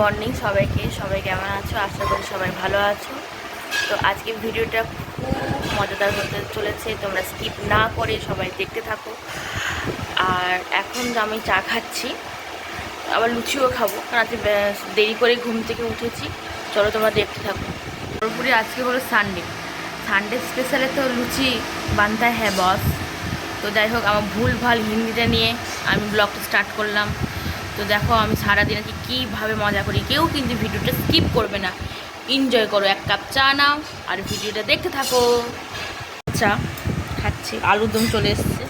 Morning সবাইকে, সবাই কেমন আছো? আশা করি সবাই ভালো আছো। তো আজকে ভিডিওটা খুব মজাদার হতে চলেছে, তোমরা স্কিপ না করে সবাই দেখতে থাকো। আর এখন আমি চা খাচ্ছি, আবার লুচিও খাব। কারণ আজকে দেরি করে ঘুম থেকে উঠেছি। চলো তোমরা দেখতে থাকো। পুরোপুরি আজকে হলো সানডে সানডে স্পেশালে তো লুচি বানতে হ্যাঁ বস তো যাই হোক, আমার ভুল ভালো হিন্দিটা নিয়ে আমি ব্লগটা স্টার্ট করলাম। তো দেখো আমি সারাদিন আজকে কীভাবে মজা করি। কেউ কিন্তু ভিডিওটা স্কিপ করবে না। এনজয় করো, এক কাপ চা নাও আর ভিডিওটা দেখতে থাকো। আচ্ছা খাচ্ছি। আলুর দম চলে এসছে।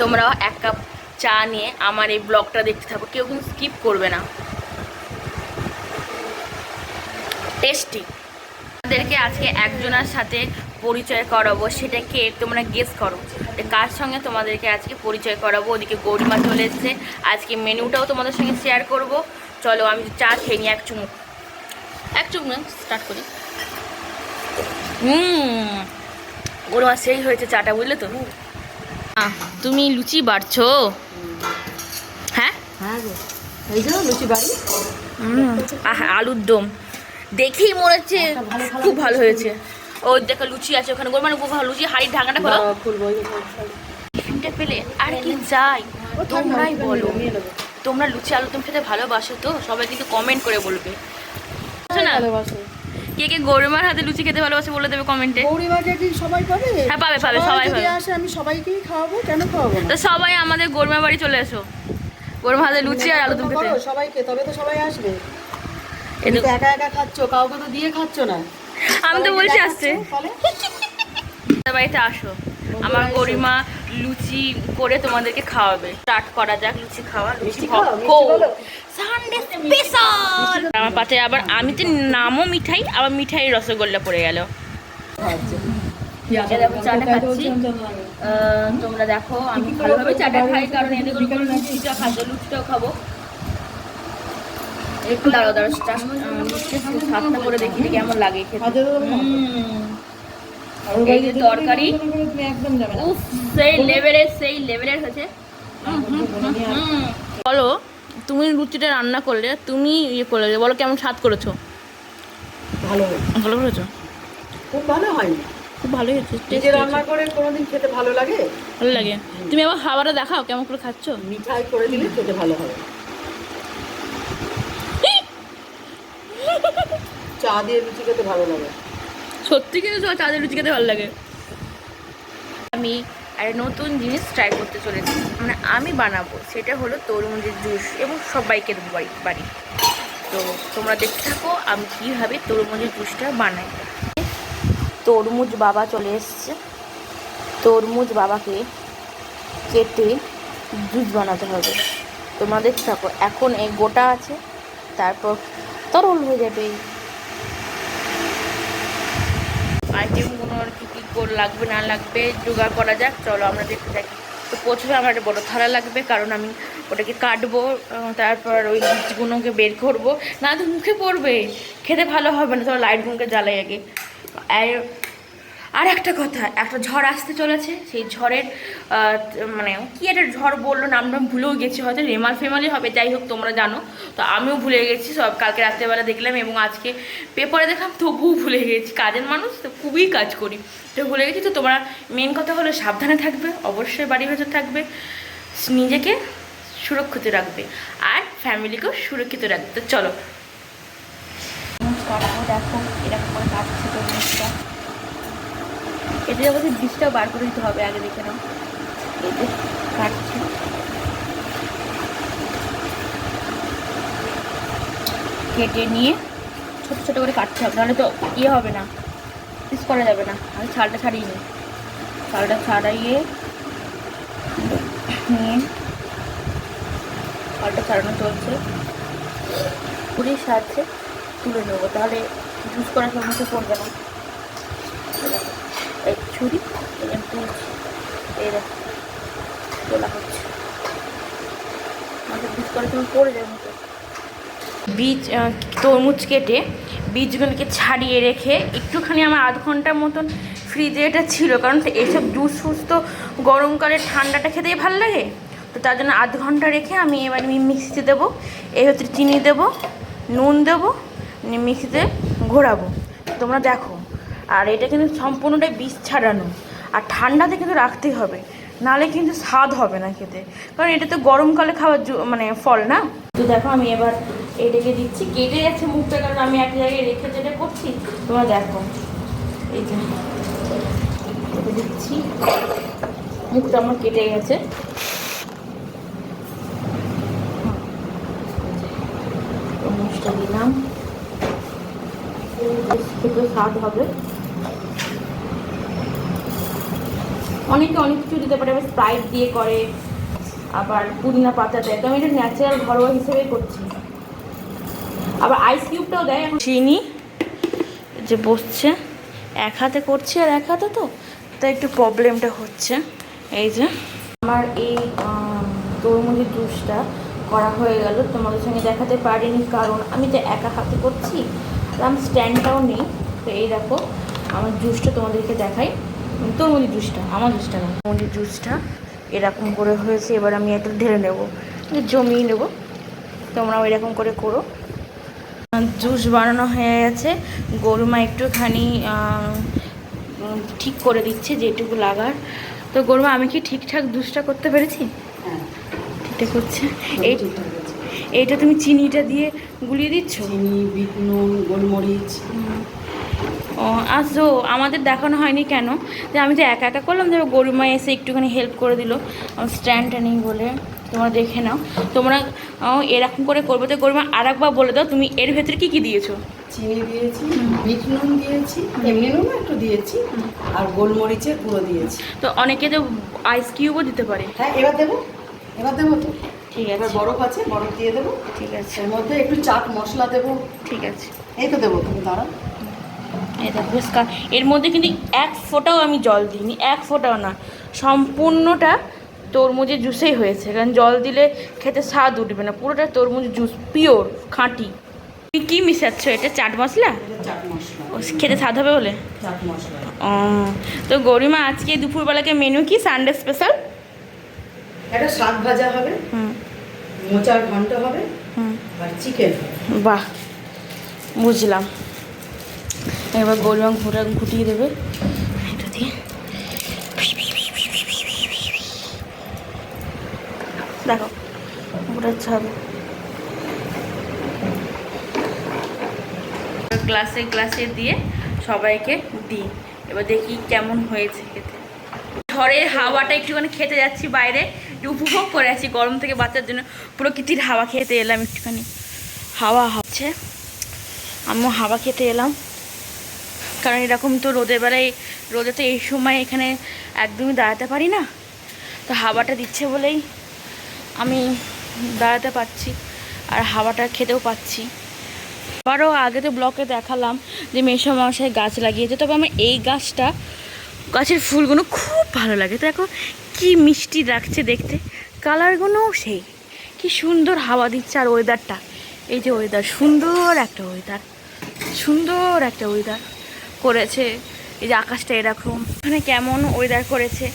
তোমরাও এক কাপ চা নিয়ে আমার এই ব্লগটা দেখতে থাকো। কেউ কিন্তু স্কিপ করবে না। টেস্টি আমাদেরকে আজকে একজনের সাথে পরিচয় করাবো সেটাকে তোমরা গেস করো। কার সঙ্গে তোমাদেরকে আজকে পরিচয় করাবো? ওদিকে গরিমা চলে এসেছে। আজকে মেনুটাও তোমাদের সঙ্গে শেয়ার করব। চলো আমি চা খেয়ে নিই এক চুমুক। এক চুমুক স্টার্ট করি। হুম গরিমা সেই হয়েছে চাটা বুঝলে তো? তুমি লুচি বাড়ছো? হ্যাঁ? হ্যাঁ লুচি বাড়ি। আলুর দম। দেখেই মনে হচ্ছে খুব ভালো হয়েছে। ও দেখো লুচি আছে ওখানে। গোলমানে ভালো লুচি হাড়ির ঢাকাটা খোলো। টিফিনটা পেলে আর কি চাই তোমরাই বলো। তোমরা লুচি আলুদম খেতে ভালোবাসো তো? সবাই কিন্তু কমেন্ট করে বলবে। না। কে কে গরিমার হাতে লুচি খেতে ভালোবাসে বলে দেবে কমেন্টে গৌরীমাকে কি সবাই পাবে হ্যাঁ, পাবে, পাবে, সবাই যদি পাবে। আসে আমি সবাইকেই খাওয়াবো কেন খাওয়াবো তো সবাই আমাদের গরিমা বাড়ি চলে এসো। গরিমা হাতে লুচি আর আলুদম তোমরা খেতে। করো সবাইকে তবে তো সবাই আসবে। তো একা একা খাচ্ছ কাউকে তো দিয়ে খাচ্ছ না। আমি তো বলছি আসছে। বাড়িতে আসো। আমার গরিমা লুচি করে তোমাদেরকে খাওয়াবে। স্টার্ট করা যাক লুচি খাওয়া লুচি আমার পাতে আবার আমি তো নামও মিঠাই আবার মিঠাই রসগোল্লা পড়ে গেল। এই দেখো চাটা খাচ্ছি? তোমরা দেখো আমি ভালোভাবে চাটা খাই কারণ এদের লুচিটা খাব লুচিটাও খাব। একটু দাঁড়াও দাঁড়াও স্বাদটা করে দেখি কেমন লাগে খেতে। এই যে তরকারি তুমি একদম যাবে না উফ সেই লেভেলের সেই লেভেলের হুম। বলো তুমি লুচিটা রান্না করলে তুমি ইয়ে করলে বলো কেমন স্বাদ করেছ? ভালো ভালো করেছ? খুব ভালো হয় খুব ভালোই হয়েছে নিজে রান্না করে কোনোদিন খেতে ভালো লাগে? ভালো লাগে। তুমি আবার খাবারটা দেখাও কেমন করে খাচ্ছ? মিঠাই করে দিলে খেতে ভালো হবে। চা দিয়ে লুচি খেতে ভালো লাগে। সত্যি কিন্তু তোমার চাঁদের লুচি খেতে ভালো লাগে। আমি একটা নতুন জিনিস ট্রাই করতে চলেছি। মানে আমি বানাবো, সেটা হলো তরমুজের জুস এবং সবাইকে দেবো বাড়ি। তো তোমরা দেখতে থাকো, আমি কীভাবে তরমুজের জুসটা বানাই। তরমুজ বাবা চলে এসছে। তরমুজ বাবাকে কেটে জুস বানাতে হবে। তোমরা দেখতে থাকো, এখন এই গোটা আছে, তারপর তরল হয়ে যাবে। আইটেমগুলো আর কি কী করে লাগবে, না লাগবে, জোগাড় করা যাক। চলো আমরা দেখতে থাকি। তো প্রথমে আমার একটা বড়ো থালা লাগবে, কারণ আমি ওটাকে কাটবো তারপর ওই বীজগুলোকে বের করব। না তো মুখে পড়বে, খেতে ভালো হবে না তোমার লাইটগুলোকে জ্বালাই আগে। আর আর একটা কথা, একটা ঝড় আসতে চলেছে, সেই ঝড়ের মানে কি একটা ঝড় বলল নামটা আমি ভুলেও গেছি, হয়তো রেমাল ফেমালই হবে, যাই হোক তোমরা জানো। তো আমিও ভুলে গেছি, সব কালকে রাত্রেবেলা দেখলাম এবং আজকে পেপারে দেখলাম, তবুও ভুলে গেছি। কাজের মানুষ, তো খুবই কাজ করি, তো ভুলে গেছি। তো তোমরা মেন কথা হলো সাবধানে থাকবে, অবশ্যই বাড়ির ভেতর থাকবে, নিজেকে সুরক্ষিত রাখবে, আর ফ্যামিলিকেও সুরক্ষিত রাখবে। তো চলো। দেখো, এরকম করে কাটছে তো জিনিসটা এটার অবশ্যই বীজটা বার করে দিতে হবে আগে দেখে নাও। কেটে নিয়ে ছোট ছোট করে কাটতে হবে, নাহলে তো ইয়ে হবে না পিস করা যাবে না। আমি ছালটা ছাড়িয়ে নিই। ছালটা ছাড়াইয়ে নিয়ে ছালটা ছাড়ানো চলছে। পুরীর সাহায্যে তুলে নেব। তাহলে জুস করার সময় পড়বে না। ছুরি তোলা হচ্ছে। আমাকে বীজ করার সময় পড়ে মতো। বীজ তরমুজ কেটে বীজগুলোকে ছাড়িয়ে রেখে একটুখানি আমার আধ ঘণ্টার মতন ফ্রিজে এটা ছিল, কারণ এসব জুস ফুস তো গরমকালে ঠান্ডাটা খেতেই ভালো লাগে। তো তার জন্য আধ ঘণ্টা রেখে আমি এবার মিক্সিতে দেবো, এই হচ্ছে চিনি দেবো, নুন দেবো মিক্সিতে ঘোরাবো। তোমরা দেখো। আর এটা কিন্তু সম্পূর্ণটাই বীজ ছাড়ানো আর ঠান্ডাতে কিন্তু রাখতেই হবে নালে কিন্তু স্বাদ হবে না খেতে কারণ এটা তো গরমকালে খাওয়ার মানে ফল না তো দেখো আমি এবার এটাকে দিচ্ছি কেটে যাচ্ছে মুখটা কারণ আমি এক জায়গায় রেখে যেটা করছি তোমরা দেখো এই দিচ্ছি মুখটা আমার কেটে গেছে চামচটা দিলাম স্বাদ হবে অনেকে অনেক কিছু দিতে পারে আবার স্প্রাইট দিয়ে করে আবার পুদিনা পাতা দেয়। তো আমি এটা ন্যাচারাল ঘরোয়া হিসেবেই করছি। আবার আইস কিউবটাও দেয় এখন। চিনি যে বসছে এক হাতে করছি আর এক হাতে তো তাই একটু প্রবলেমটা হচ্ছে। এই যে। আমার এই তরমুজের জুসটা করা হয়ে গেল। তোমাদের সঙ্গে দেখাতে পারিনি কারণ আমি তো একা হাতে করছি আমার স্ট্যান্ডটাও নেই। তো এই দেখো আমার জুসটা তোমাদেরকে দেখাই। উম, তরমুজের জুসটা আমার জুসটা না। তরমুজের জুসটা এরকম করে হয়েছে এবার আমি এটা ঢেলে নেব। জমিয়ে নেব। তোমরাও এরকম করে করো। জুস বানানো হয়ে গেছে। গরুমা একটুখানি ঠিক করে দিচ্ছে যেটুকু লাগার। তো গরুমা আমি কি ঠিকঠাক জুসটা করতে পেরেছি? হ্যাঁ। ঠিকঠাক করছে? এই। এইটা তুমি চিনিটা দিয়ে গুলিয়ে দিচ্ছ? চিনি বিট নুন গোলমরিচ। ও আসো আমাদের দেখানো হয়নি কেন? যে আমি তো একা একা করলাম যে গরু গরুমা এসে একটুখানি হেল্প করে দিল। আমার স্ট্যান্ডটা নেই বলে তোমরা দেখে নাও। তোমরা এরকম করে করবে তো গরুমা আর একবার বলে দাও তুমি এর ভেতরে কি কি দিয়েছ? চিনি দিয়েছি বিট নুন দিয়েছি এমনি নুন একটু দিয়েছি আর গোলমরিচের গুঁড়ো দিয়েছি। তো অনেকে তো আইস কিউবও দিতে পারে। হ্যাঁ এবার দেবো এবার দেবো তো? ঠিক এবার আছে। বরফ আছে বরফ দিয়ে দেবো। ঠিক আছে। এর মধ্যে একটু চাট মশলা দেবো। ঠিক আছে। এই তো দেবো তুমি দাঁড়া এই দেখো এর মধ্যে কিন্তু এক ফোঁটাও আমি জল দিইনি এক ফোঁটাও না। সম্পূর্ণটা তরমুজের জুসেই হয়েছে কারণ জল দিলে খেতে স্বাদ উঠবে না। পুরোটা তরমুজ জুস পিওর খাঁটি। তুমি কী মিশাচ্ছ এটা চাট মশলা? চাট মশলা। ও খেতে স্বাদ হবে বলে? ও তো গরিমা আজকে দুপুরবেলাকে মেনু কি সানডে স্পেশাল একটা শাক ভাজা হবে হুম। মোচার ঘন্ট হবে হুম। আর চিকেন বাহ বুঝলাম। এবার গোল রং ঘুরে ঘুটিয়ে দেবে। এটা দিয়ে। দেখো গ্লাসে গ্লাসে দিয়ে সবাইকে দিই। এবার দেখি কেমন হয়েছে খেতে। ঝড়ের হাওয়াটা একটুখানি খেতে যাচ্ছি বাইরে। উপভোগ করে আছি গরম থেকে বাঁচার জন্য। প্রকৃতির হাওয়া খেতে এলাম একটুখানি। হাওয়া হচ্ছে। আমিও হাওয়া খেতে এলাম। কারণ এরকম তো রোদের বেলায়, রোদে তো এই সময় এখানে একদমই দাঁড়াতে পারি না। তো হাওয়াটা দিচ্ছে বলেই আমি দাঁড়াতে পারছি আর হাওয়াটা খেতেও পাচ্ছি। আবারও আগে তো ব্লকে দেখালাম যে মেসো মশাই গাছ লাগিয়েছে, তবে আমার এই গাছটা, গাছের ফুলগুলো খুব ভালো লাগে। তো দেখো কি মিষ্টি লাগছে দেখতে, কালারগুলোও সেই। কি সুন্দর হাওয়া দিচ্ছে আর ওয়েদারটা এই যে ওয়েদার সুন্দর একটা ওয়েদার সুন্দর একটা ওয়েদার করেছে। এই যে আকাশটা এরকম। মানে কেমন ওয়েদার করেছে?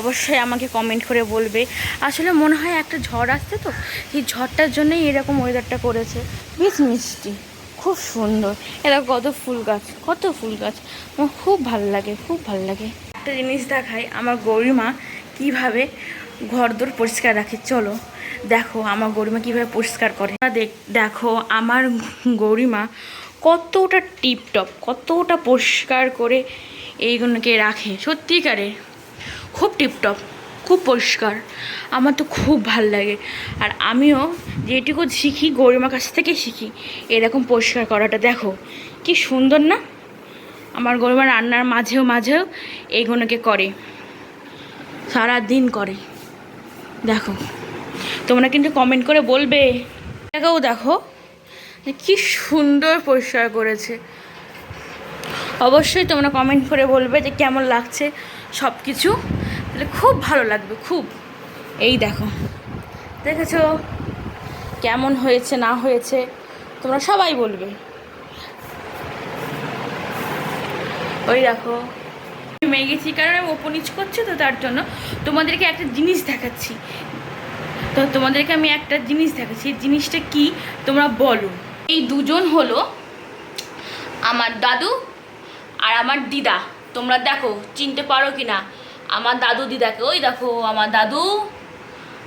অবশ্যই আমাকে কমেন্ট করে বলবে। আসলে মনে হয় একটা ঝড় আসছে তো এই ঝড়টার জন্যই এরকম ওয়েদারটা করেছে। বেশ মিষ্টি, খুব সুন্দর। এরা কত ফুল গাছ, কত ফুল গাছ। আমার খুব ভালো লাগে, খুব ভালো লাগে। একটা জিনিস দেখাই, আমার গরিমা কীভাবে ঘরদোর পরিষ্কার রাখে, চলো। দেখো, আমার গরিমা কীভাবে পরিষ্কার করে। দেখো, আমার গরিমা কতটা টিপটপ, কতটা পরিষ্কার করে এইগুলোকে রাখে। সত্যিকারে খুব টিপটপ, খুব পরিষ্কার। আমার তো খুব ভালো লাগে। আর আমিও যেটুকু শিখি, গরিমার কাছ থেকে শিখি, এরকম পরিষ্কার করাটা। দেখো, কি সুন্দর না? আমার গরিমা রান্নার মাঝেও মাঝেও এইগুলোকে করে। সারা দিন করে। দেখো, তোমরা কিন্তু কমেন্ট করে বলবে। দেখো দেখো। কি সুন্দর পরিষ্কার করেছে। অবশ্যই তোমরা কমেন্ট করে বলবে যে কেমন লাগছে সব কিছু তাহলে খুব ভালো লাগবে, খুব। এই দেখো। দেখেছ? কেমন হয়েছে, না হয়েছে, তোমরা সবাই বলবে। ওই দেখো। মেয়ে গেছি কারণ আমি ওপর নিচ করছি তো তার জন্য তোমাদেরকে একটা জিনিস দেখাচ্ছি। তো তোমাদেরকে আমি একটা জিনিস দেখাচ্ছি জিনিসটা কি? তোমরা বলো। এই দুজন হলো আমার দাদু আর আমার দিদা। তোমরা দেখো চিনতে পারো কি না আমার দাদু দিদাকে ওই দেখো আমার দাদু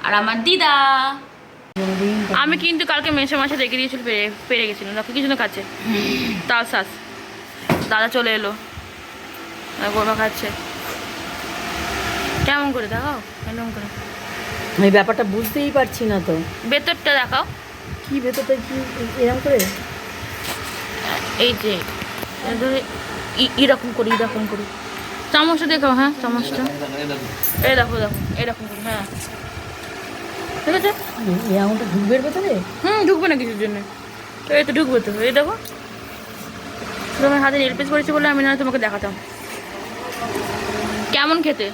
আর আমার দিদা। আমি কিন্তু কালকে মেসে মাসে রেখে দিয়েছিল পেরে পেরে গেছিলাম দেখো কিছু না খাচ্ছে। তাল শাস। দাদা চলে এলো। গোরমা খাচ্ছে। কেমন করে দেখাও? কেমন করে? আমি ব্যাপারটা বুঝতেই পারছি না তো। ভেতরটা দেখাও। কি ভেতরটা কি এরকম করে? এই যে এরকম করি এরকম করি। চামচটা দেখাও হ্যাঁ চামচটা। এই দেখো দেখো এরকম করি হ্যাঁ। ঠিক আছে? এই আঙুলটা ঢুকবে ভেতরে? হুম ঢুকবে না কিছুর জন্য। এই তো ঢুকবে তো এই দেখো। তোমার হাতে করেছি বলে আমি না তোমাকে দেখাতাম। কেমন খেতে?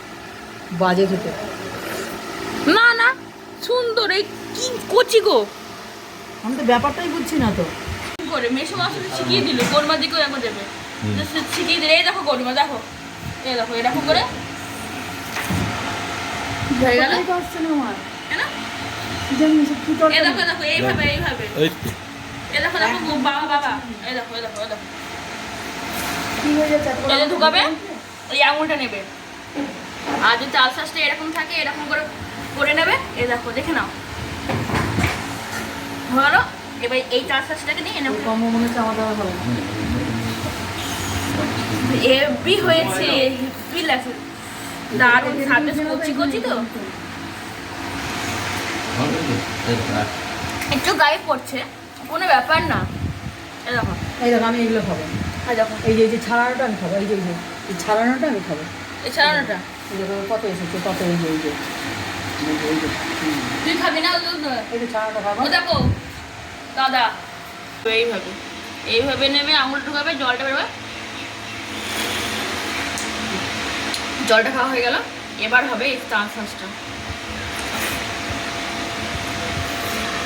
বাজে খেতে। না না সুন্দর এই কি কচি গো। আমি তো ব্যাপারটাই বুঝছি না তো। কি করে? মেসো মাসে শিখিয়ে দিল গরমা দিকেও একবার দেবে। শিখিয়ে দিলে এই দেখো গরমা দেখো। এই দেখো এরকম করে। হয়ে গেল? আমার। কেন? দেখো দেখো এইভাবে এইভাবে। এই দেখো দেখো বাবা বাবা। এই দেখো এই দেখো ঢুকাবে আঙুলটা নেবে। আর যদি চাল শাঁসটা এরকম থাকে এরকম করে করে নেবে। এই দেখো দেখে নাও। হলো এবার এই শাঁসটাকে নিয়ে নেব কম মনে হচ্ছে আমার দ্বারা হবে হেভি হয়েছে হেভি লাগছে। দারুণ সাথে কচি কচি তো। একটু গায়ে পড়ছে কোনো ব্যাপার না। এই দেখো। এই দেখো আমি এগুলো খাব। দেখো। এই যে এই যে ছাড়ানোটা আমি খাব এই যে এই যে ছাড়ানোটা আমি খাব। এই ছাড়ানোটা? এই যে কত এসেছে কত এই যে এই যে। তুই খাবি না দেখো দাদা। এইভাবে এইভাবে নেবে আঙুল ঢুকাবে জলটা বেরোবে। জলটা খাওয়া হয়ে গেল। এবার হবে এই চাল শাঁসটা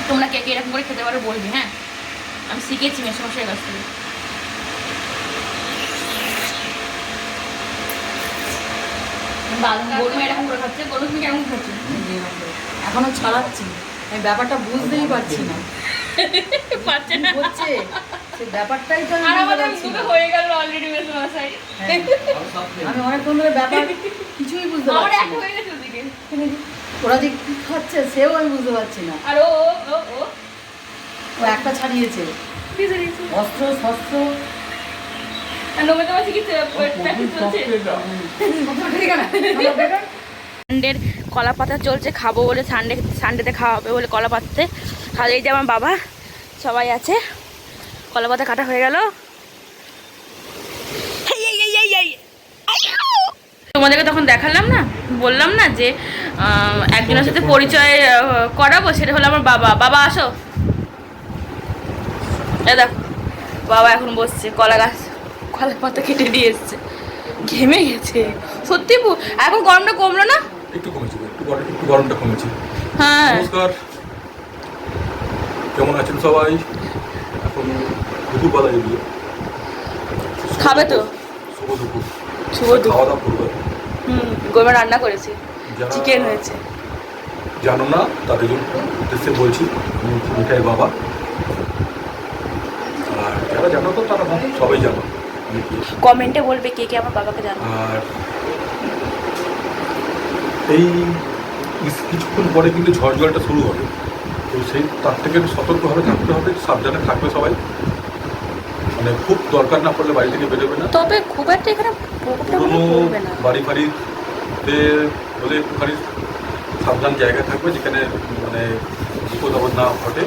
তোমরা কে কে এরকম করে খেতে পারো বলবি হ্যাঁ? আমি শিখেছি মেসমশাইয়ের কাছ থেকে। গরমে এরকম করে খাচ্ছে গরম তুমি কেমন খাচ্ছি? এই যে এরকম করে। এখনও ছাড়াচ্ছি। আমি ব্যাপারটা বুঝতেই পারছি না। পাচ্ছে কি না। হচ্ছে ব্যাপারটাই তো আর আমাদের পারছি হয়ে গেল অলরেডি মেসমশাই। আমি অনেকক্ষণ ধরে ব্যাপার কিছুই বুঝতে পারছি না। হয়ে গেছে ওদিকে। ওরা যে কি খাচ্ছে সেও আমি বুঝতে পারছি না। আর ও ও একটা ছাড়িয়েছে? অস্ত্র শস্ত্র আর নবে তোমার কি প্র্যাকটিস চলছে সানডের কলা পাতা চলছে, খাব বলে সানডে সানডেতে খাওয়াবে বলে কলা পাতাতে আর এই যে আমার বাবা, সবাই আছে। কলা পাতা কাটা হয়ে গেল! তোমাদেরকে তখন দেখালাম না? বললাম না যে একজনের সাথে পরিচয় করাবো, সেটা হলো আমার বাবা। বাবা, আসো। এ দেখো, বাবা এখন বসছে, কলা গাছ। কলা পাতা কেটে দিয়ে এসছে। ঘেমে গেছে। সত্যি এখন গরমটা কমলো না? একটু কমেছে একটু একটু গরমটা কমেছে। হ্যাঁ। নমস্কার। কেমন আছেন সবাই? এখন দুপুর বেলা এগুলো খাবে তো? শুভ দুপুর। শুভ দুপুর। খাওয়া দাওয়া করবে। হুম গরমে রান্না করেছি। চিকেন হয়েছে। জানো না তাদের জন্য উদ্দেশ্যে বলছি মিঠাই বাবা। আর যারা জানো তো তারা সবাই জানো। কমেন্টে বলবে কে কে আমার বাবাকে জানো। আর এই কিছুক্ষণ পরে কিন্তু ঝড় জলটা শুরু হবে। তো সেই তার থেকে একটু সতর্কভাবে থাকতে হবে সাবধানে থাকবে সবাই। মানে খুব দরকার না পড়লে বাড়ি থেকে বেরোবে না। তবে খুব একটা এখানে পুরোনো বাড়ি ফাড়িতে হলে একটুখানি সাবধান জায়গায় থাকবে যেখানে মানে বিপদ আপদ না ঘটে।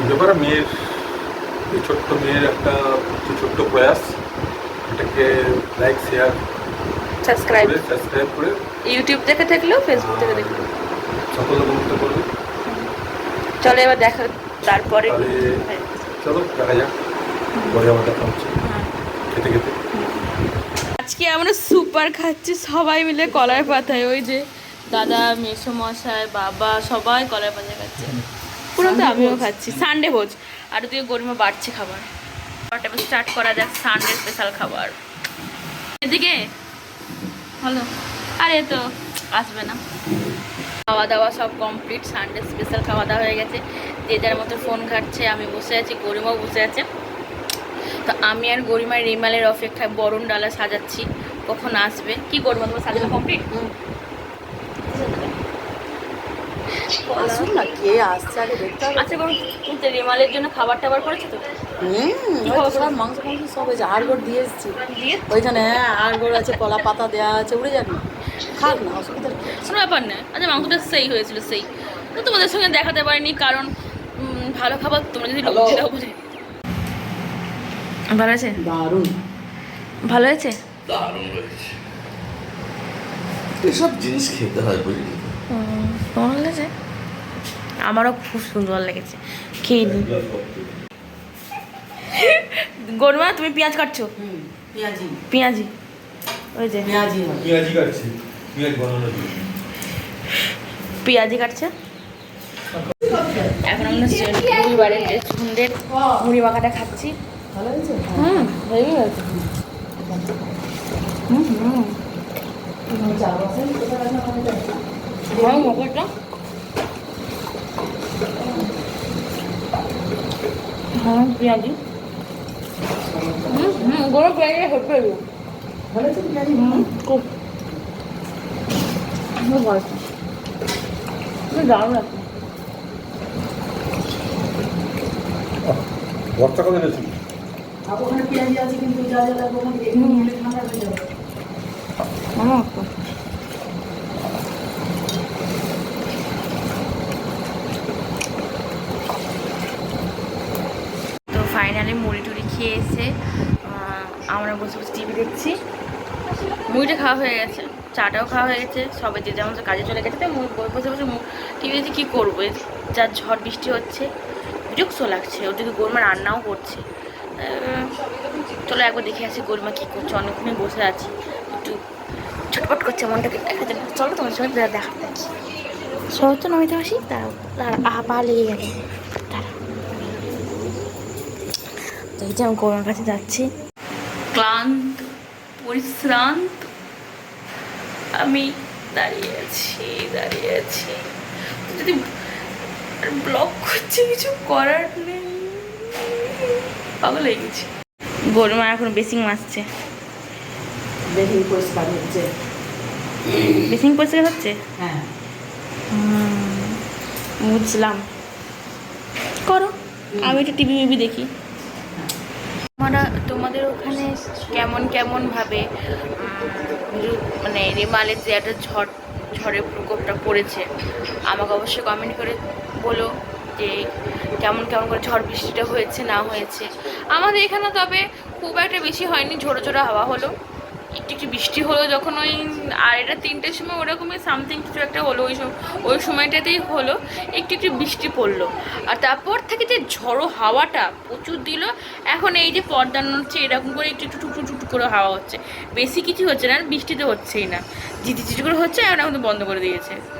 এই ব্যাপারে মেয়ের এই ছোট্ট মেয়ের একটা যে ছোট্ট প্রয়াস। এটাকে লাইক শেয়ার সাবস্ক্রাইব সাবস্ক্রাইব করে। ইউটিউব থেকে থাকলেও ফেসবুক থেকে দেখলেও সাফল্য মুক্ত করবে। চলো এবার দেখা তারপরে চলো দেখা যাক। পরে আবার দেখা হচ্ছে। খেতে খেতে। আজকে আমরা সুপার খাচ্ছি সবাই মিলে কলার পাতায়। ওই যে দাদা মেসো মশাই বাবা সবাই কলার পাতায় খাচ্ছে। পুরো তো আমিও খাচ্ছি। সানডে ভোজ। আর তুই গরিমা বাড়ছে খাবার। খাবারটা স্টার্ট করা যাক সানডে স্পেশাল খাবার। এদিকে? হলো। আরে তো আসবে না। খাওয়া দাওয়া সব কমপ্লিট সানডে স্পেশাল খাওয়া দাওয়া হয়ে গেছে। যে যার মতো ফোন ঘাটছে, আমি বসে আছি, গরিমাও বসে আছে। তো আমি আর গরিমার রিমালের অপেক্ষায় বরণ ডালা সাজাচ্ছি। কখন আসবে? কি করব তোমার সাজানো কমপ্লিট আসুন না কে আসছে? আগে দেখতে হবে। আচ্ছা রিমালের জন্য খাবার টাবার করেছ তো? হুম? সব মাংস মাংস সব হয়েছে আড়গোড় দিয়ে এসেছি। দিয়ে? ওইখানে হ্যাঁ আড়গোড় আছে কলা পাতা দেওয়া আছে উড়ে খাক না অসুবিধা নেই। কোনো ব্যাপার না। আচ্ছা মাংসটা সেই হয়েছিল সেই। তো তোমাদের সঙ্গে দেখাতে পারিনি কারণ ভালো খাবার তোমরা যদি লোক Hello. দাও বলে। ভালো আছে? দারুণ। ভালো হয়েছে? দারুণ হয়েছে। এসব জিনিস খেতে হয় বুঝলি? ভালো লেগেছে? আমারও খুব সুন্দর লেগেছে। খেয়ে নি। গরমা তুমি পেঁয়াজ কাটছো? হুম পেঁয়াজি। পেঁয়াজি। ওই যে। পেঁয়াজি পেঁয়াজি কাটছি। পেঁয়াজ কাটছে? এখন আমরা রবিবারের যে সন্ধ্যের মুড়ি মাখাটা খাচ্ছি। ভালো হয়েছে? হুম। হেভি হয়েছে হুম হুম। চা বসেন কোথায় রান্না করা যায়? ভালো মকরটা হ্যাঁ পেঁয়াজি হুম হুম গরম পেঁয়াজি হেভি হেভি ভালো হয়েছে পেঁয়াজি হুম খুব খুব ভালো খুব দারুণ লাগছে ভর্তা করে এনেছি আর ওখানে পেঁয়াজি আছে কিন্তু যা যা লাগবে ওখানে এগুলো নিলে ঠান্ডা হয়ে যাবে ভালো লাগছে তো ফাইনালি মুড়ি টুড়ি খেয়ে আমরা বসে বসে টিভি দেখছি মুড়িটা খাওয়া হয়ে গেছে চাটাও খাওয়া হয়ে গেছে সবাই যে যেমন কাজে চলে গেছে তাই বসে বসে টিভি দেখছি কী করব যা ঝড় বৃষ্টি হচ্ছে বিরক্ত লাগছে ওদিকে গরমা রান্নাও করছে চলো একবার দেখে আসি গরমা কী করছে অনেকক্ষণই বসে আছি একটু ছটপট করছে মনটাকে দেখাতে চলো তোমার সঙ্গে দেখা দেখি তো নমিতে আসি তারা আহা পা লেগে গেল তারা তো এই যে আমি গরমের কাছে যাচ্ছি। ক্লান্ত পরিশ্রান্ত। আমি দাঁড়িয়ে আছি দাঁড়িয়ে আছি। যদি ব্লক করছে কিছু করার নেই। পাগল হয়ে গেছি। গরমা এখন বেসিং মারছে। দেখি পরিষ্কার হচ্ছে। বেসিং পরিষ্কার হচ্ছে? হ্যাঁ। বুঝলাম। করো আমি একটু টিভি মিভি দেখি। আমরা তোমাদের ওখানে কেমন কেমনভাবে মানে রেমালের যে একটা ঝড়, ঝড়ের প্রকোপটা পড়েছে, আমাকে অবশ্যই কমেন্ট করে বলো যে কেমন কেমন করে ঝড় বৃষ্টিটা হয়েছে, না হয়েছে। আমাদের এখানে তবে খুব একটা বেশি হয়নি, ঝোড়ো ঝোড়ো হাওয়া হলো। একটু একটু বৃষ্টি হলো যখন ওই আড়াইটা, তিনটের সময় ওরকমই সামথিং কিছু একটা হলো। ওই সময় ওই সময়টাতেই হলো। একটু একটু বৃষ্টি পড়ল। আর তারপর থেকে যে ঝড়ো হাওয়াটা প্রচুর দিল, এখন এই যে পর্দা হচ্ছে, এরকম করে একটু একটু টুকটু টুকটু করে হাওয়া হচ্ছে। বেশি কিছু হচ্ছে না বৃষ্টি বৃষ্টিতে হচ্ছেই না। ঝিটি ঝিটি করে হচ্ছে এখন এখন বন্ধ করে দিয়েছে।